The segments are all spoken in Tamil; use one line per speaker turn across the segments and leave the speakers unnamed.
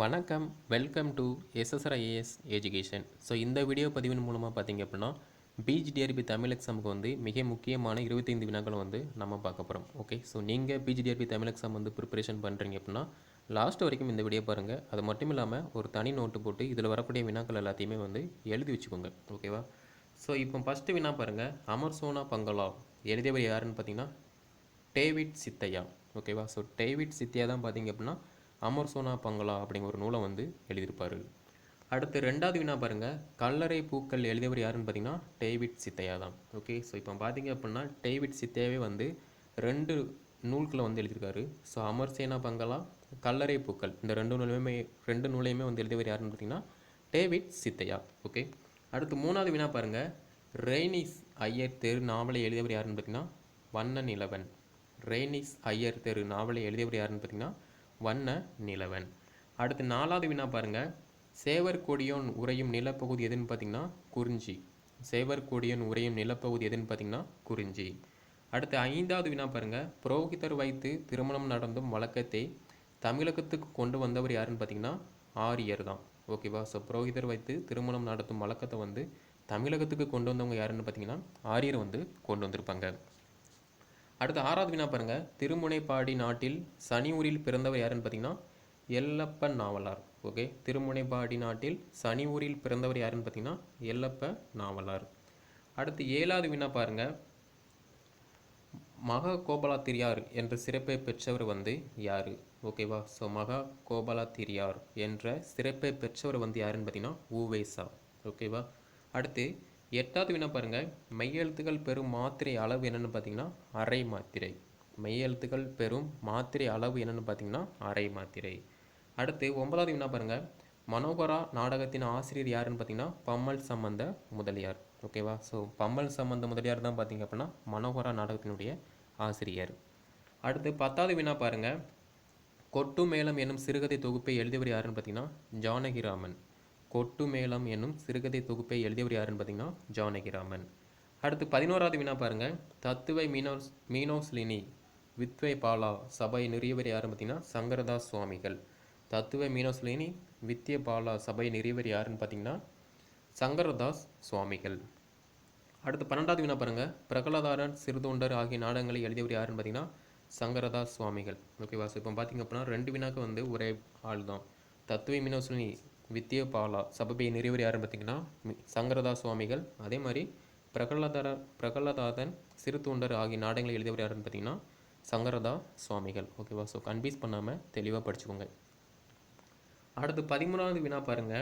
வணக்கம். Welcome to SSRIAS education so இந்த வீடியோ பதிவின் மூலமாக பார்த்தீங்க அப்படின்னா பிஜிடிஆர்பி தமிழ் எக்ஸாமுக்கு வந்து மிக முக்கியமான இருபத்தைந்து வினாக்களை வந்து நம்ம பார்க்க போகிறோம் ஓகே ஸோ நீங்கள் பிஜிடிஆர்பி தமிழ் எக்ஸாம் வந்து ப்ரிப்பரேஷன் பண்ணுறீங்க அப்படின்னா லாஸ்ட் வரைக்கும் இந்த வீடியோ பாருங்கள் அது மட்டும் இல்லாமல் ஒரு தனி நோட்டு போட்டு இதில் வரக்கூடிய வினாக்கள் எல்லாத்தையுமே வந்து எழுதி வச்சுக்கோங்க. ஓகேவா ஸோ இப்போ ஃபஸ்ட்டு வினா பாருங்கள் அமர்சோனா பங்களா. எழுதியவர் யாருன்னு பார்த்தீங்கன்னா டேவிட் சித்தையா. ஓகேவா ஸோ டேவிட் சித்தையா தான் பார்த்தீங்க அப்படின்னா அமர் சோனா பங்களா அப்படிங்கிற ஒரு நூலை வந்து எழுதியிருப்பார். அடுத்து ரெண்டாவது வினா பாருங்கள் கல்லறை பூக்கள் எழுதியவர் யாருன்னு பார்த்தீங்கன்னா டேவிட் சித்தையா தான். ஓகே ஸோ இப்போ பார்த்தீங்க அப்படின்னா டேவிட் சித்தையாவே வந்து ரெண்டு நூல்களை வந்து எழுதியிருக்காரு. ஸோ அமர் சேனா பங்களா கல்லறை பூக்கள் இந்த ரெண்டு நூலையுமே ரெண்டு நூலையுமே வந்து எழுதியவர் யாருன்னு பார்த்தீங்கன்னா டேவிட் சித்தையா. ஓகே அடுத்து மூணாவது வினா பாருங்கள் ரெய்னிஸ் ஐயர் தெரு நாவலை எழுதியவர் யாருன்னு பார்த்தீங்கன்னா வண்ண நிலவன். ரெய்னிஸ் ஐயர் தெரு நாவலை எழுதியவர் யாருன்னு பார்த்தீங்கன்னா வண்ண நிலவன். அடுத்து நாலாவது வினா பாருங்கள் சேவர் கொடியோன் உறையும் நிலப்பகுதி எதுன்னு பார்த்தீங்கன்னா குறிஞ்சி. சேவர் கொடியோன் உறையும் நிலப்பகுதி எதுன்னு பார்த்தீங்கன்னா குறிஞ்சி. அடுத்து ஐந்தாவது வினா பாருங்கள் புரோகிதர் வைத்து திருமணம் நடந்தும் வழக்கத்தை தமிழகத்துக்கு கொண்டு வந்தவர் யாருன்னு பார்த்தீங்கன்னா ஆரியர் தான். ஓகேவா ஸோ புரோகிதர் வைத்து திருமணம் நடத்தும் வழக்கத்தை வந்து தமிழகத்துக்கு கொண்டு வந்தவங்க யாருன்னு பார்த்தீங்கன்னா ஆரியர் வந்து கொண்டு வந்திருப்பாங்க. அடுத்து ஆறாவது வினா பாருங்க. திருமுனைப்பாடி நாட்டில் சனி ஊரில் பிறந்தவர் யாருன்னு பார்த்தீங்கன்னா எல்லப்ப நாவலார். ஓகே? திருமுனைப்பாடி நாட்டில் சனி ஊரில் பிறந்தவர் யாருன்னு பார்த்தீங்கன்னா எல்லப்ப நாவலார். அடுத்து ஏழாவது வினா பாருங்க. மகா கோபாலாத்திரியார் என்ற சிறப்பை பெற்றவர் வந்து யார்? ஓகேவா? ஸோ மகா கோபாலாத்திரியார் என்ற சிறப்பை பெற்றவர் வந்து யாருன்னு பார்த்தீங்கன்னா ஊவேசா ஓகேவா? அடுத்து எட்டாவது வினா பாருங்கள் மெய்யெழுத்துக்கள் பெறும் மாத்திரை அளவு என்னென்னு பார்த்தீங்கன்னா அரை மாத்திரை. மெய்யெழுத்துக்கள் பெறும் மாத்திரை அளவு என்னென்னு பார்த்தீங்கன்னா அரை மாத்திரை. அடுத்து ஒன்பதாவது வினா பாருங்கள் மனோகரா நாடகத்தின் ஆசிரியர் யாருன்னு பார்த்தீங்கன்னா பம்மல் சம்பந்த முதலியார். ஓகேவா ஸோ பம்மல் சம்பந்த முதலியார் தான் பார்த்தீங்க அப்படின்னா மனோகரா நாடகத்தினுடைய ஆசிரியர். அடுத்து பத்தாவது வினா பாருங்கள் கொட்டு மேளம் என்னும் சிறுகதை தொகுப்பை எழுதியவர் யாருன்னு பார்த்தீங்கன்னா ஜானகிராமன். கொட்டு மேளம் என்னும் சிறுகதை தொகுப்பை எழுதியவர் யாருன்னு பார்த்தீங்கன்னா ஜானகிராமன். அடுத்து பதினோராவது வினா பாருங்கள் தத்துவை மீனோஸ் மீனோஸ்லினி வித்வை பாலா சபை நிறுவியவர் யாருன்னு பார்த்தீங்கன்னா சங்கரதாஸ் சுவாமிகள். தத்துவை மீனோஸ்லினி வித்ய பாலா சபை நிறுவியவர் யாருன்னு பார்த்தீங்கன்னா சங்கரதாஸ் சுவாமிகள். அடுத்து பன்னெண்டாவது வினா பாருங்கள் பிரகலாதாரன் சிறுதொண்டர் ஆகிய நாடகங்களை எழுதியவர் யாருன்னு பார்த்தீங்கன்னா சங்கரதாஸ் சுவாமிகள். ஓகேவா? ஸோ இப்போ பார்த்தீங்க அப்படின்னா ரெண்டு வினாக்கு வந்து ஒரே ஆள் தான் தத்துவை மீனோஸ்லினி வித்திய பாலா சபபையை நிறைவேறி யாருன்னு பார்த்தீங்கன்னா சங்கரதாஸ் சுவாமிகள் அதே மாதிரி பிரகலாதார பிரகலாதாதன் சிறுத்தொண்டர் ஆகிய நாடகங்களை எழுதியவர் யாருன்னு பார்த்தீங்கன்னா சங்கரதா சுவாமிகள் ஓகேவா? ஸோ கன்ஃபியூஸ் பண்ணாமல் தெளிவாக படிச்சுக்கோங்க. அடுத்து பதிமூணாவது வினா பாருங்க.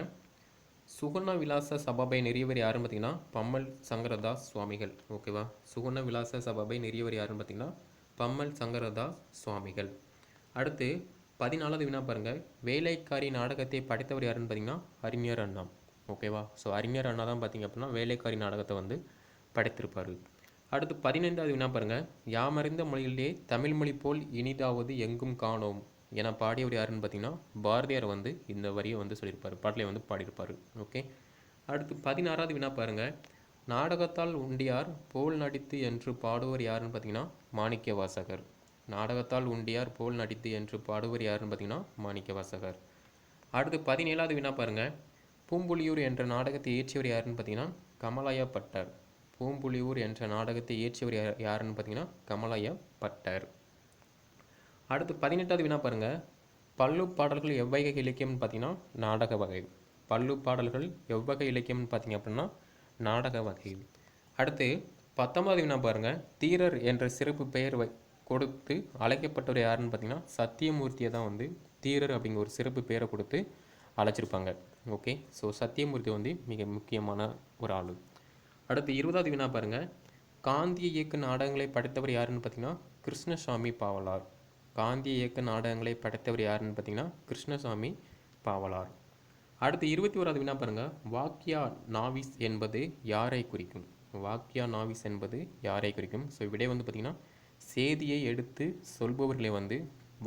சுகுண விலாச சபாபை நெறியவர் யாருன்னு பார்த்தீங்கன்னா பம்மல் சங்கரதாஸ் சுவாமிகள் ஓகேவா? சுகுண விலாச சபாபை நெறியவர் யாருன்னு பார்த்தீங்கன்னா பம்மல் சங்கரதாஸ் சுவாமிகள் அடுத்து பதினாலாவது வினா பாருங்கள் வேலைக்காரி நாடகத்தை படைத்தவர் யாருன்னு பார்த்தீங்கன்னா அறிஞர் அண்ணா. ஓகேவா ஸோ அறிஞர் அண்ணா தான் பார்த்தீங்க அப்படின்னா வேலைக்காரி நாடகத்தை வந்து படைத்திருப்பார். அடுத்து பதினைந்தாவது வினா பாருங்கள் யாமறிந்த மொழியிலே தமிழ் மொழி போல் இனிதாவது எங்கும் காணோம் என பாடியவர் யாருன்னு பார்த்தீங்கன்னா பாரதியார் வந்து இந்த வரியை வந்து சொல்லியிருப்பார். பாட்டிலே வந்து பாடியிருப்பார். ஓகே அடுத்து பதினாறாவது வினா பாருங்க. நாடகத்தால் உண்டியார் போல் நடித்து என்று பாடுவர் யாருன்னு பார்த்தீங்கன்னா மாணிக்க வாசகர் நாடகத்தால் உண்டியார் போல் நடித்து என்று பாடுவர் யாருன்னு பார்த்தீங்கன்னா மாணிக்க வாசகர். அடுத்து பதினேழாவது வினா பாருங்கள் பூம்புலியூர் என்ற நாடகத்தை இயற்றியவர் யாருன்னு பார்த்தீங்கன்னா கமலாயா பட்டர். பூம்புலியூர் என்ற நாடகத்தை இயற்றியவர் யார் யாருன்னு பார்த்தீங்கன்னா கமலாயா பட்டர். அடுத்து பதினெட்டாவது வினா பாருங்கள் பல்லு பாடல்கள் எவ்வகை இலக்கியம்னு பார்த்தீங்கன்னா நாடக வகை. பல்லு பாடல்கள் எவ்வகை இலக்கியம்னு பார்த்தீங்க அப்படின்னா நாடக வகை. அடுத்து பத்தொன்பது வினா பாருங்கள் தீரர் என்ற சிறப்பு பெயர் வை கொடுத்து அழைக்கப்பட்டவர் யாருன்னு பார்த்தீங்கன்னா சத்தியமூர்த்தியை தான் வந்து தீரர் அப்படிங்கிற ஒரு சிறப்பு பெயரை கொடுத்து அழைச்சிருப்பாங்க. ஓகே ஸோ சத்தியமூர்த்தி வந்து மிக முக்கியமான ஒரு ஆள். அடுத்து இருபதாவது வினா பாருங்கள் காந்திய இயக்க நாடகங்களை படைத்தவர் யாருன்னு பார்த்தீங்கன்னா கிருஷ்ணசாமி பாவலார். காந்திய இயக்க நாடகங்களை படைத்தவர் யாருன்னு பார்த்தீங்கன்னா கிருஷ்ணசாமி பாவலார். அடுத்து இருபத்தி ஓராவது வினா பாருங்கள் வாக்கியா நாவிஸ் என்பது யாரை குறிக்கும்? வாக்கியா நாவிஸ் என்பது யாரை குறிக்கும்? ஸோ விடை வந்து பார்த்திங்கன்னா செய்தியை எடுத்து சொல்பவர்களை வந்து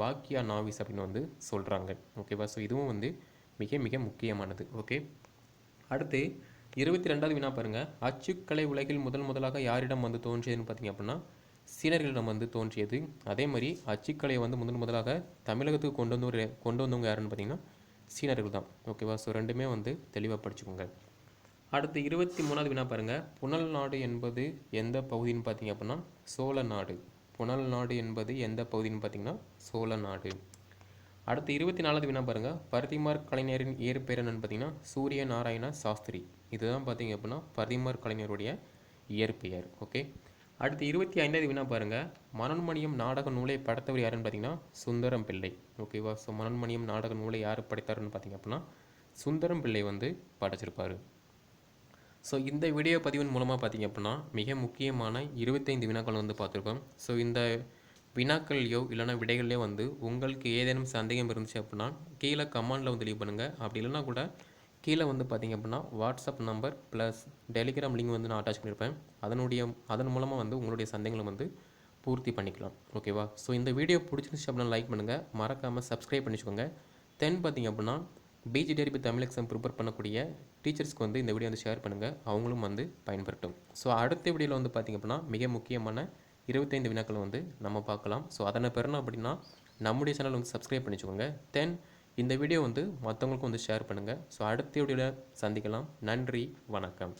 வாக்கியா நாவிஸ் அப்படின்னு வந்து சொல்கிறாங்க ஓகேவா ஸோ இதுவும் வந்து மிக மிக முக்கியமானது. ஓகே அடுத்து இருபத்தி ரெண்டாவது வினா பாருங்கள் அச்சுக்கலை உலகில் முதல் முதலாக யாரிடம் வந்து தோன்றியதுன்னு பார்த்தீங்க அப்படின்னா சீனர்களிடம் வந்து தோன்றியது. அதே மாதிரி அச்சுக்கலையை வந்து முதன் முதலாக தமிழகத்துக்கு கொண்டு வந்து கொண்டு வந்தவங்க யாருன்னு பார்த்தீங்கன்னா சீனர்கள் தான். ஓகேவா ஸோ ரெண்டுமே வந்து தெளிவாக படிச்சுக்கோங்க. அடுத்து இருபத்தி மூணாவது வினா பாருங்கள் புனல் நாடு என்பது எந்த பகுதின்னு பார்த்தீங்க அப்படின்னா சோழ நாடு. புனல் நாடு என்பது எந்த பகுதின்னு பார்த்தீங்கன்னா சோழ நாடு. அடுத்து இருபத்தி நாலாவது வினா பாருங்கள் பரதிமார் கலைஞரின் இயற்பெயர் என்னன்னு பார்த்தீங்கன்னா சூரிய நாராயண சாஸ்திரி. இதுதான் பார்த்தீங்க அப்படின்னா பரதிமார் கலைஞருடைய இயற்பெயர். ஓகே. அடுத்து இருபத்தி ஐந்தாவது வினா பாருங்கள் மனோன்மணியம் நாடக நூலை படைத்தவர் யாருன்னு பார்த்தீங்கன்னா சுந்தரம் பிள்ளை. ஓகேவா ஸோ மனோன்மணியம் நாடக நூலை யார் படைத்தாருன்னு பார்த்தீங்க அப்படின்னா சுந்தரம் பிள்ளை வந்து படைச்சிருப்பார். ஸோ இந்த வீடியோ பதிவின் மூலமாக பார்த்தீங்க அப்படின்னா மிக முக்கியமான இருபத்தைந்து வினாக்கள் வந்து பார்த்துருக்கோம் ஸோ இந்த வினாக்கள்லையோ இல்லைனா விடைகள்லையோ வந்து உங்களுக்கு ஏதேனும் சந்தேகம் இருந்துச்சு அப்படின்னா கீழே கமெண்டில் வந்து லீவ் பண்ணுங்கள் அப்படி இல்லைனா கூட கீழே வந்து பார்த்திங்க அப்படின்னா WhatsApp number plus Telegram link வந்து நான் அட்டாச் பண்ணியிருப்பேன் அதனுடைய அதன் மூலமாக வந்து உங்களுடைய சந்தேகங்களை வந்து பூர்த்தி பண்ணிக்கலாம். ஓகேவா ஸோ இந்த வீடியோ பிடிச்சிருந்துச்சு அப்படின்னா லைக் பண்ணுங்கள் மறக்காமல் சப்ஸ்கிரைப் பண்ணிச்சுக்கோங்க தென் பார்த்தீங்க அப்படின்னா பிஜிடிஆர்பி தமிழ் எக்ஸாம் ப்ரிப்பேர் பண்ணக்கூடிய டீச்சர்ஸ்க்கு வந்து இந்த வீடியோ வந்து ஷேர் பண்ணுங்கள் அவங்களும் வந்து பயன்படுத்தும் ஸோ அடுத்த வீடியோவில் வந்து பார்த்திங்க அப்படின்னா மிக முக்கியமான இருபத்தைந்து வினாக்களை வந்து நம்ம பார்க்கலாம். ஸோ அதனை பெறணும் அப்படின்னா நம்முடைய சேனல் வந்து சப்ஸ்கிரைப் பண்ணிச்சுக்கோங்க தென் இந்த வீடியோ வந்து மற்றவங்களுக்கும் வந்து ஷேர் பண்ணுங்கள் ஸோ அடுத்த வீடியோவில் சந்திக்கலாம். நன்றி வணக்கம்.